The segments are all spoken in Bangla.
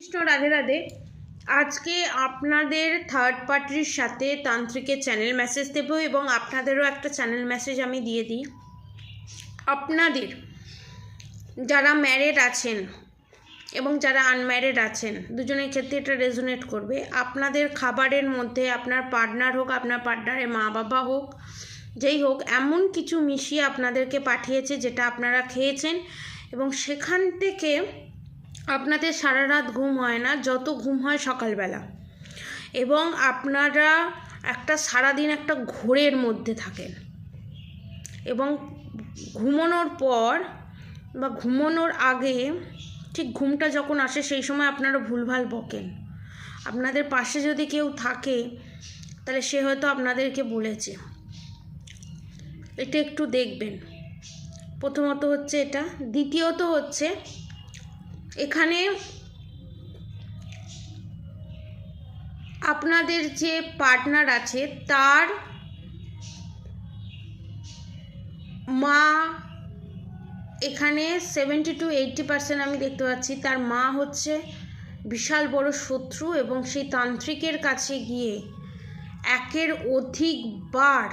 কৃষ্ণ রাধে রাধে। আজকে আপনাদের থার্ড পার্টির সাথে তান্ত্রিকের চ্যানেল মেসেজ দেবো এবং আপনাদেরও একটা চ্যানেল মেসেজ আমি দিয়ে দিই। আপনাদের যারা ম্যারেড আছেন এবং যারা আনম্যারেড আছেন, দুজনের ক্ষেত্রে এটা রেজোনেট করবে। আপনাদের খাবারের মধ্যে আপনার পার্টনার হোক, আপনার পার্টনারের মা বাবা হোক, যেই হোক, এমন কিছু মিশিয়ে আপনাদেরকে পাঠিয়েছে যেটা আপনারা খেয়েছেন এবং সেখান থেকে আপনাদের সারা রাত ঘুম হয় না, যত ঘুম হয় সকালবেলা। এবং আপনারা একটা সারাদিন একটা ঘোরের মধ্যে থাকেন। এবং ঘুমানোর পর বা ঘুমানোর আগে ঠিক ঘুমটা যখন আসে, সেই সময় আপনারা ভুলভাল বকেন। আপনাদের পাশে যদি কেউ থাকে, তাহলে সে হয়তো আপনাদেরকে বলেছে। এটা একটু দেখবেন। প্রথমত হচ্ছে এটা। দ্বিতীয়ত হচ্ছে এখানে আপনাদের যে পার্টনার আছে, তার মা এখানে সেভেন্টি টু এইটটি পার্সেন্ট আমি দেখতে পাচ্ছি, তার মা হচ্ছে বিশাল বড় শত্রু এবং সেই তান্ত্রিকের কাছে গিয়ে একের অধিকবার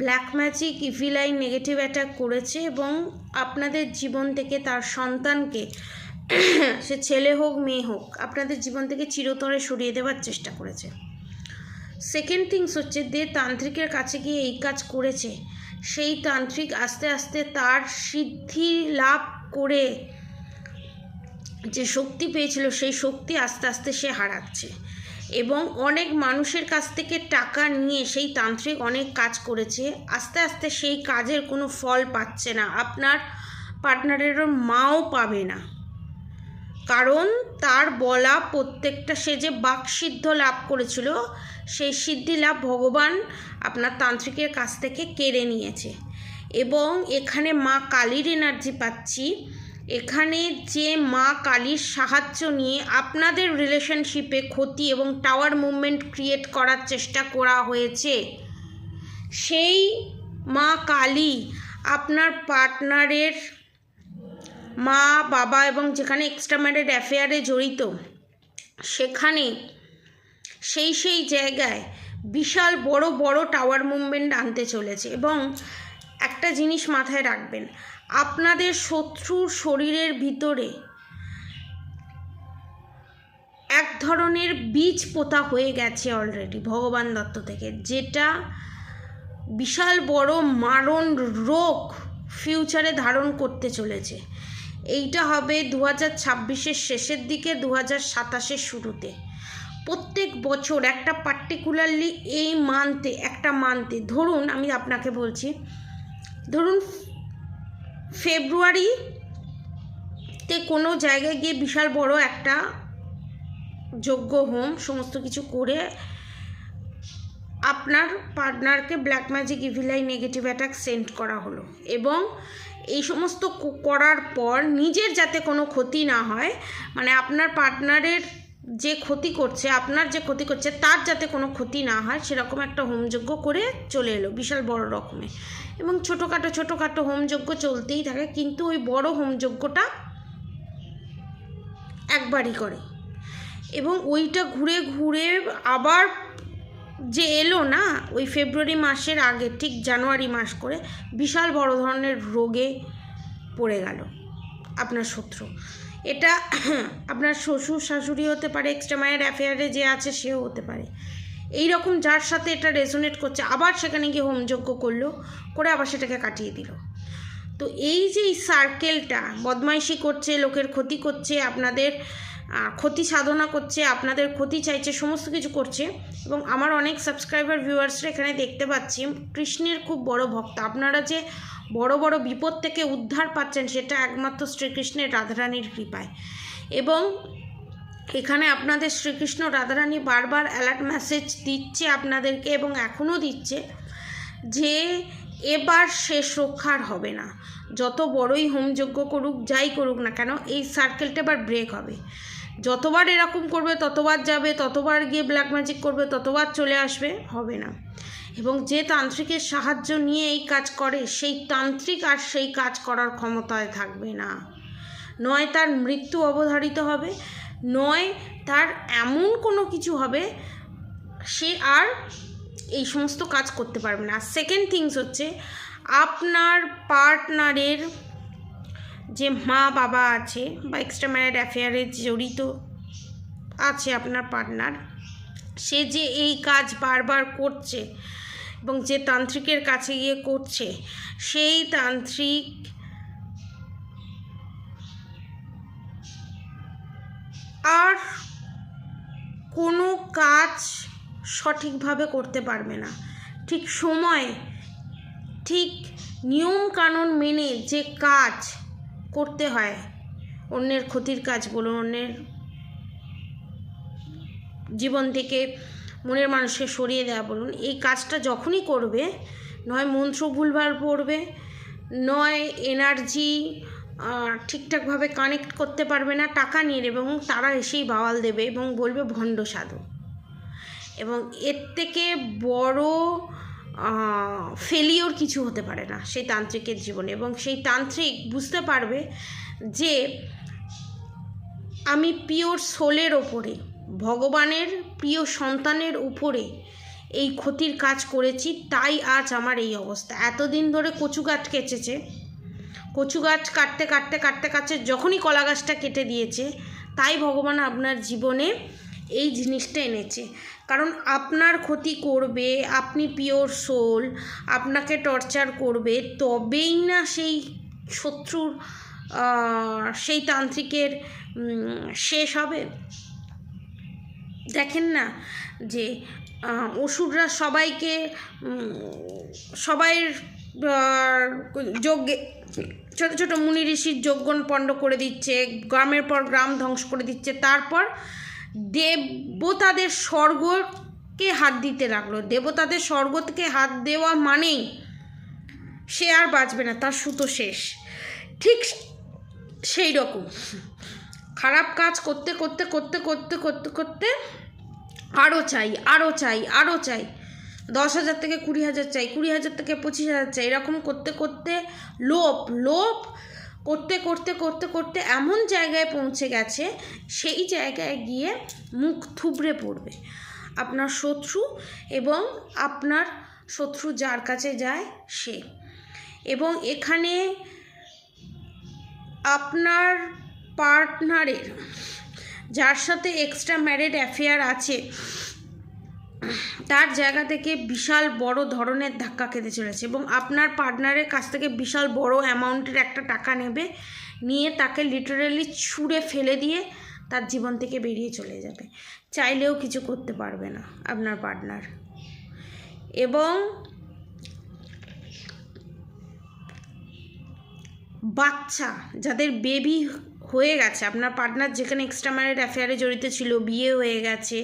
black magic evil eye negative attack করেছে এবং আপনাদের জীবন থেকে তার সন্তানকে সে ছেলে হোক, মেয়ে হোক, আপনাদের জীবন থেকে চিরতরে সরিয়ে দেওয়ার চেষ্টা করেছে। সেকেন্ড থিংস হচ্ছে, যে তান্ত্রিকের কাছে গিয়ে এই কাজ করেছে, সেই তান্ত্রিক আস্তে আস্তে তার সিদ্ধি লাভ করে যে শক্তি পেয়েছিল, সেই শক্তি আস্তে আস্তে সে হারাচ্ছে। এবং অনেক মানুষের কাছ থেকে টাকা নিয়ে সেই তান্ত্রিক অনেক কাজ করেছে, আস্তে আস্তে সেই কাজের কোনো ফল পাচ্ছে না, আপনার পার্টনারেরও মাও পাবে না। কারণ তার বলা প্রত্যেকটা সে যে বাকসিদ্ধ লাভ করেছিল, সেই সিদ্ধি লাভ ভগবান আপনার তান্ত্রিকের কাছ থেকে কেড়ে নিয়েছে। এবং এখানে মা কালীর এনার্জি পাচ্ছি। এখানে যে মা কালীর সাহায্য নিয়ে আপনাদের রিলেশনশিপে ক্ষতি এবং টাওয়ার মুভমেন্ট ক্রিয়েট করার চেষ্টা করা হয়েছে, সেই মা কালী আপনার পার্টনারের মা, বাবা এবং যেখানে এক্সট্রা ম্যারেড অ্যাফেয়ারে জড়িত, সেখানে সেই সেই জায়গায় বিশাল বড় বড় টাওয়ার মুভমেন্ট আনতে চলেছে এবং একটা জিনিস মাথায় রাখবেন, আপনাদের শত্রুর শরীরের ভিতরে এক ধরনের বীজ পোতা হয়ে গেছে অলরেডি ভগবান দত্ত থেকে, যেটা বিশাল বড় মারণ রোগ ফিউচারে ধারণ করতে চলেছে। এইটা হবে দু হাজার ছাব্বিশের শেষের দিকে দু হাজার সাতাশের শুরুতে। প্রত্যেক বছর একটা পার্টিকুলারলি এই মান্থে একটা মান্থে ধরুন আমি আপনাকে বলছি, ধরুন ফেব্রুয়ারিতে কোনো জায়গায় গিয়ে বিশাল বড় একটা যজ্ঞ হোম সমস্ত কিছু করে আপনার পার্টনারকে black magic evil eye negative attack send করা হলো। এবং এই সমস্ত করার পর নিজের যাতে কোনো ক্ষতি না হয় মানে আপনার পার্টনারের যে ক্ষতি করছে, আপনার যে ক্ষতি করছে, তার যাতে কোনো ক্ষতি না হয়, সেরকম একটা হোমযজ্ঞ করে চলে এলো, বিশাল বড় রকমের এবং ছোটোখাটো ছোটোখাটো হোমযজ্ঞ চলতেই থাকে, কিন্তু ওই বড় হোমযজ্ঞটা একবারই করে। এবং ওইটা ঘুরে ঘুরে আবার যে এলো না, ওই ফেব্রুয়ারি মাসের আগে, ঠিক জানুয়ারি মাস করে বিশাল বড় ধরনের রোগে পড়ে গেল আপনার শত্রু। এটা আপনার শ্বশুর শাশুড়ি হতে পারে এক্সট্রা মায়ের অ্যাফেয়ারে যে আছে সেও হতে পারে। এই রকম যার সাথে এটা রেজোনেট করছে, আবার সেখানে গিয়ে হোমযজ্ঞ করল, করে আবার সেটাকে কাটিয়ে দিল। তো এই যে এই সার্কেলটা বদমাইশি করছে, লোকের ক্ষতি করছে, আপনাদের ক্ষতি সাধনা করছে, আপনাদের ক্ষতি চাইছে, সমস্ত কিছু করছে এবং আমার অনেক সাবস্ক্রাইবার ভিউয়ার্সরা এখানে দেখতে পাচ্ছি, কৃষ্ণের খুব বড় ভক্ত। আপনারা যে বড় বড় বিপদ থেকে উদ্ধার পাচ্ছেন, সেটা একমাত্র শ্রীকৃষ্ণের রাধারানীর কৃপায়। এবং এখানে আপনাদের শ্রীকৃষ্ণ রাধারানী বারবার অ্যালার্ট মেসেজ দিচ্ছে আপনাদেরকে এবং এখনও দিচ্ছে যে এবার শেষ রক্ষার হবে না। যত বড়ই হোমযজ্ঞ করুক, যাই করুক না কেন, এই সার্কেলটা এবার ব্রেক হবে। যতবার এরকম করবে, ততবার যাবে, ততবার গিয়ে ব্ল্যাক ম্যাজিক করবে, ততবার চলে আসবে, হবে না। এবং যে তান্ত্রিকের সাহায্য নিয়ে এই কাজ করে, সেই তান্ত্রিক আর সেই কাজ করার ক্ষমতায় থাকবে না। নয় তার মৃত্যু অবধারিত হবে, নয় তার এমন কোনো কিছু হবে, সে আর এই সমস্ত কাজ করতে পারবে না। সেকেন্ড থিংস হচ্ছে, আপনার পার্টনারের যে মা বাবা আছে বা এক্সট্রা ম্যারিড অ্যাফেয়ারে জড়িত আছে আপনার পার্টনার সে যে এই কাজ বারবার করছে এবং যে তান্ত্রিকের কাছে গিয়ে করছে, সেই তান্ত্রিক আর কোনো কাজ সঠিকভাবে করতে পারবে না। ঠিক সময়, ঠিক নিয়ম কানুন মেনে যে কাজ করতে হয়। অন্যের ক্ষতির কাজ বলুন অন্যের জীবন থেকে মনের মানুষকে সরিয়ে দেওয়া বলুন, এই কাজটা যখনই করবে, নয় মন্ত্র ভুলভাল পড়বে, নয় এনার্জি ঠিকঠাকভাবে কানেক্ট করতে পারবে না, টাকা নিয়ে এবং তারা এসেই বাওয়াল দেবে এবং বলবে ভণ্ড সাধু। এবং এর থেকে বড় ফেলিওর কিছু হতে পারে না সেই তান্ত্রিকের জীবনে এবং সেই তান্ত্রিক বুঝতে পারবে যে আমি পিওর সোলের ওপরে, ভগবানের প্রিয় সন্তানের উপরে এই ক্ষতির কাজ করেছি, তাই আজ আমার এই অবস্থা। এতদিন ধরে কচু গাছ কেচেছে। কচু গাছ কাটতে কাটতে কাটতে কাটতে যখনই কলা গাছটা কেটে দিয়েছে, তাই ভগবান আপনার জীবনে এই জিনিসটা এনেছে। কারণ আপনার ক্ষতি করবে, আপনি পিওর সোল আপনাকে টর্চার করবে, তবেই না সেই শত্রুর সেই তান্ত্রিকের শেষ হবে। দেখেন না যে অসুররা সবাইকে সবাইয়ের যজ্ঞে, ছোটো ছোটো মুনি ঋষির যজ্ঞন পণ্ড করে দিচ্ছে, গ্রামের পর গ্রাম ধ্বংস করে দিচ্ছে, তারপর দেবতাদের স্বর্গকে হাত দিতে লাগল। দেবতাদের স্বর্গ থেকে হাত দেওয়া মানেই সে আর বাঁচবে না, তার সুতো শেষ। ঠিক সেই রকম। খারাপ কাজ করতে করতে করতে করতে করতে করতে আরও চাই আরও চাই আরও চাই। দশ হাজার থেকে কুড়ি হাজার চাই, কুড়ি হাজার থেকে পঁচিশ হাজার চাই। এরকম করতে করতে লোভ লোভ করতে করতে করতে করতে এমন জায়গায় পৌঁছে গেছে, সেই জায়গায় গিয়ে মুখ থুবড়ে পড়বে। আপনার শত্রু এবং আপনার শত্রু যার কাছে যায় সে। এবং এখানে আপনার পার্টনারের, যার সাথে এক্সট্রা ম্যারিড অ্যাফেয়ার আছে তার জায়গা থেকে বিশাল বড় ধরনের ধাক্কা খেতে চলেছে এবং আপনার পার্টনারের কাছ থেকে বিশাল বড় অ্যামাউন্টের একটা টাকা নেবে, নিয়ে তাকে লিটারেলি ছুঁড়ে ফেলে দিয়ে তার জীবন থেকে বেরিয়ে চলে যাবে। চাইলেও কিছু করতে পারবে না আপনার পার্টনার। এবং বাচ্চা, যাদের বেবি হয়ে গেছে, আপনার পার্টনার যেখানে এক্সট্রা ম্যারিড অ্যাফেয়ারে জড়িত ছিল, বিয়ে হয়ে গেছে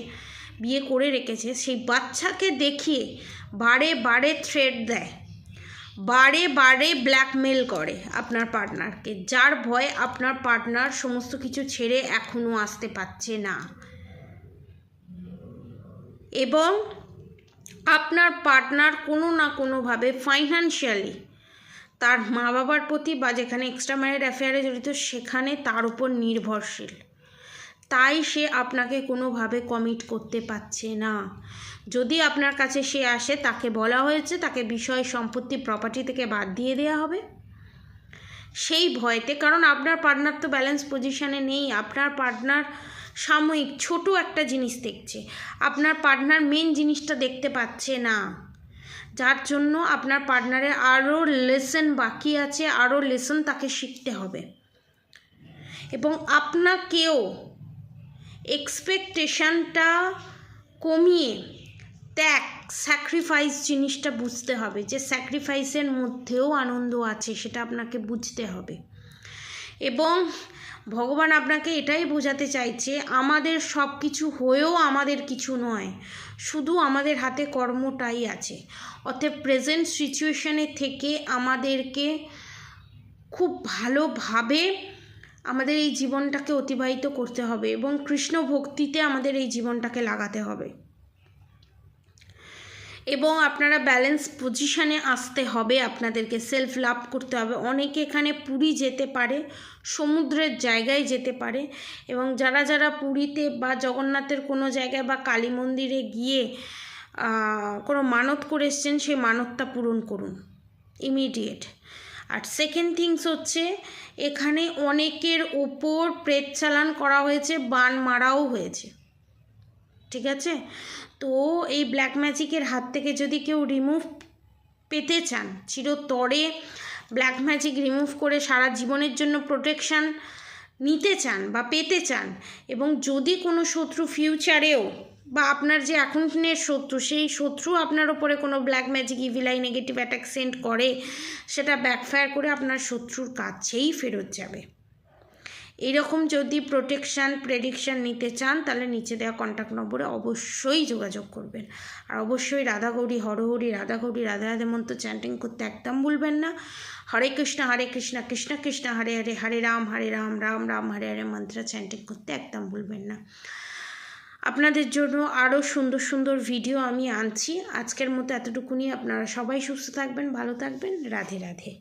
বিয়ে করে রেখেছে, সেই বাচ্চাকে দেখিয়ে বারে বারে থ্রেড দেয়। বারে বারে ব্ল্যাকমেল করে আপনার পার্টনারকে যার ভয়ে আপনার পার্টনার সমস্ত কিছু ছেড়ে এখনও আসতে পারছে না। এবং আপনার পার্টনার কোনো না কোনোভাবে ফাইন্যান্সিয়ালি তার মা বাবার প্রতি বা যেখানে এক্সট্রা ম্যারিড অ্যাফেয়ারে জড়িত, সেখানে তার উপর নির্ভরশীল। তাই সে আপনাকে কোনোভাবে কমিট করতে পারছে না। যদি আপনার কাছে সে আসে, তাকে বলা হয়েছে, তাকে বিষয় সম্পত্তি প্রপার্টি থেকে বাদ দিয়ে দেওয়া হবে। সেই ভয়তে, কারণ আপনার পার্টনার তো ব্যালেন্স পজিশানে নেই, আপনার পার্টনার সাময়িক ছোট একটা জিনিস দেখছে। আপনার পার্টনার মেন জিনিসটা দেখতে পাচ্ছে না। যার জন্য আপনার পার্টনারের আরও লেসন বাকি আছে আরও লেসন তাকে শিখতে হবে। এবং আপনাকেও এক্সপেকটেশনটা কমিয়ে ত্যাগ স্যাক্রিফাইস জিনিসটা বুঝতে হবে যে স্যাক্রিফাইসের মধ্যেও আনন্দ আছে, সেটা আপনাকে বুঝতে হবে। এবং ভগবান আপনাকে এটাই বোঝাতে চাইছে, আমাদের সব কিছু হয়েও আমাদের কিছু নয়, শুধু আমাদের হাতে কর্মটাই আছে। অতএব প্রেজেন্ট সিচুয়েশনে থেকে আমাদেরকে খুব ভালোভাবে আমাদের এই জীবনটাকে অতিবাহিত করতে হবে এবং কৃষ্ণ ভক্তিতে আমাদের এই জীবনটাকে লাগাতে হবে। এবং আপনারা ব্যালেন্স পজিশানে আসতে হবে, আপনাদেরকে সেলফ লাভ করতে হবে। অনেকে এখানে পুরী যেতে পারে, সমুদ্রের জায়গায় যেতে পারে এবং যারা যারা পুরীতে বা জগন্নাথের কোনো জায়গায় বা কালী মন্দিরে গিয়ে কোনো মানত করে এসছেন, সেই মানতটা পূরণ করুন ইমিডিয়েট আর সেকেন্ড থিংস হচ্ছে, এখানে অনেকের ওপর প্রেত চালান করা হয়েছে, বান মারাও হয়েছে। ঠিক আছে? তো এই ব্ল্যাক ম্যাজিকের হাত থেকে যদি কেউ রিমুভ পেতে চান, চিরতরে ব্ল্যাক ম্যাজিক রিমুভ করে সারা জীবনের জন্য প্রোটেকশান নিতে চান বা পেতে চান, এবং যদি কোনো শত্রু ফিউচারেও বা আপনার যে এখনের শত্রু, সেই শত্রু আপনার ওপরে কোনো black magic evil eye negative attack send করে, সেটা ব্যাকফায়ার করে আপনার শত্রুর কাছেই ফেরত যাবে। এরকম যদি প্রোটেকশান প্রেডিকশান নিতে চান, তাহলে নিচে দেওয়া কন্ট্যাক্ট নম্বরে অবশ্যই যোগাযোগ করবেন। আর অবশ্যই রাধা গৌরী হরহরি রাধা গৌরী রাধা রাধে মন্ত্র চ্যান্টিং করতে একদম ভুলবেন না। হরে কৃষ্ণ হরে কৃষ্ণ কৃষ্ণ কৃষ্ণ, হরে হরে হরে রাম হরে রাম রাম রাম, হরে হরে মন্ত্র চ্যান্টিং করতে একদম ভুলবেন না। আপনাদের জন্য আরও সুন্দর সুন্দর ভিডিও আমি আনছি। আজকের মতো এতটুকুনি। আপনারা সবাই সুস্থ থাকবেন, ভালো থাকবেন। রাধে রাধে।